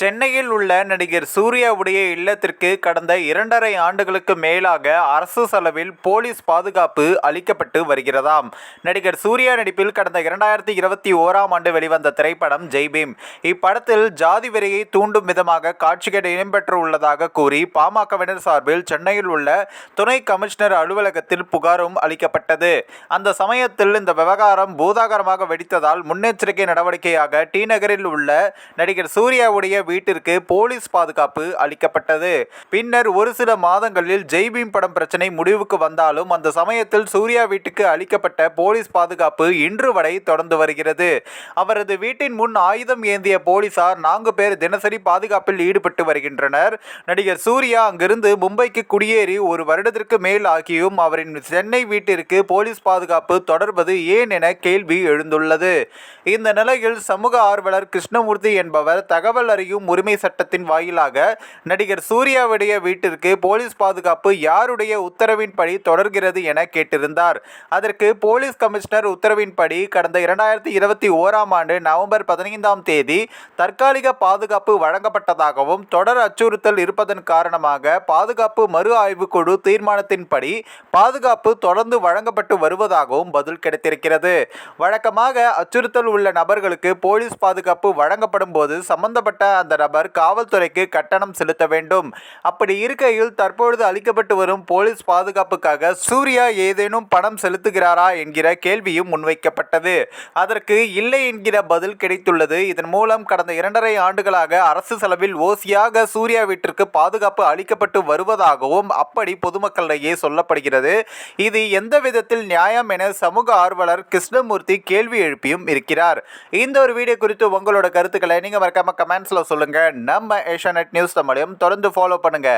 சென்னையில் உள்ள நடிகர் சூர்யாவுடைய இல்லத்திற்கு கடந்த இரண்டரை ஆண்டுகளுக்கு மேலாக அரசு செலவில் போலீஸ் பாதுகாப்பு அளிக்கப்பட்டு வருகிறதாம். நடிகர் சூர்யா நடிப்பில் கடந்த இரண்டாயிரத்தி இருபத்தி ஓராம் ஆண்டு வெளிவந்த திரைப்படம் ஜெய்பீம். இப்படத்தில் ஜாதி வெறியை தூண்டும் விதமாக காட்சிகள் இடம்பெற்றுள்ளதாக கூறி பாமகவினர் சார்பில் சென்னையில் உள்ள துணை கமிஷனர் அலுவலகத்தில் புகாரும் அளிக்கப்பட்டது. அந்த சமயத்தில் இந்த விவகாரம் பூதாகரமாக வெடித்ததால் முன்னெச்சரிக்கை நடவடிக்கையாக டி நகரில் உள்ள நடிகர் சூர்யாவுடைய வீட்டிற்கு போலீஸ் பாதுகாப்பு அளிக்கப்பட்டது. பின்னர் ஒரு சில மாதங்களில் ஜெய்பீம் படம் பிரச்சனை முடிவுக்கு வந்தாலும் அந்த சமயத்தில் சூர்யா வீட்டுக்கு அளிக்கப்பட்ட போலீஸ் பாதுகாப்பு இன்று வரை தொடர்ந்து வருகிறது. அவரது வீட்டின் முன் ஆயுதம் ஏந்திய போலீசார் நான்கு பேர் தினசரி பாதுகாப்பில் ஈடுபட்டு வருகின்றனர். நடிகர் சூர்யா அங்கிருந்து மும்பைக்கு குடியேறி ஒரு வருடத்திற்கு மேல் ஆகியும் அவரின் சென்னை வீட்டிற்கு போலீஸ் பாதுகாப்பு தொடர்வது ஏன் என கேள்வி எழுந்துள்ளது. இந்த நிலையில் சமூக ஆர்வலர் கிருஷ்ணமூர்த்தி என்பவர் தகவல் அறியும் உரிமை சட்டத்தின் வாயிலாக நடிகர் சூர்யாவுடைய வீட்டிற்கு போலீஸ் பாதுகாப்பு யாருடைய உத்தரவின்படி தொடர்கிறது என கேட்டிருந்தார். அதற்கு போலீஸ் கமிஷனர் உத்தரவின்படி கடந்த இரண்டாயிரத்தி இருபத்தி ஓராம் ஆண்டு நவம்பர் பதினைந்தாம் தேதி தற்காலிக பாதுகாப்பு வழங்கப்பட்டதாகவும் தொடர் அச்சுறுத்தல் இருப்பதன் காரணமாக பாதுகாப்பு மறு ஆய்வுக் குழு தீர்மானத்தின்படி பாதுகாப்பு தொடர்ந்து வழங்கப்பட்டு வருவதாகவும் பதில் கிடைத்திருக்கிறது. வழக்கமாக அச்சுறுத்தல் உள்ள நபர்களுக்கு போலீஸ் பாதுகாப்பு வழங்கப்படும் போது சம்பந்தப்பட்ட அந்த நபர் காவல்துறைக்கு கட்டணம் செலுத்த வேண்டும். அப்படி இருக்கையில் தற்பொழுது அளிக்கப்பட்டு வரும் போலீஸ் பாதுகாப்புக்காக சூர்யா ஏதேனும் பணம் செலுத்துகிறாரா என்கிற கேள்வியும் முன்வைக்கப்பட்டது. அதற்கு இல்லை என்கிற பதில் கிடைத்துள்ளது. இதன் மூலம் கடந்த இரண்டரை ஆண்டுகளாக அரசு செலவில் ஓசியாக சூர்யா வீட்டிற்கு பாதுகாப்பு அளிக்கப்பட்டு வருவதாகவும் அப்படி பொதுமக்களிடையே சொல்லப்படுகிறது. இது எந்த விதத்தில் நியாயம் என சமூக ஆர்வலர் கிருஷ்ணமூர்த்தி கேள்வி எழுப்பியும் இருக்கிறார். இந்த ஒரு வீடியோ குறித்து உங்களோட கருத்துக்களை நீங்க மறக்காம கமெண்ட்ஸ்ல சொல்லுங்கள் நம்ம ஏஷியாநெட் நியூஸ் தமிழையும் தொடர்ந்து ஃபாலோ பண்ணுங்க.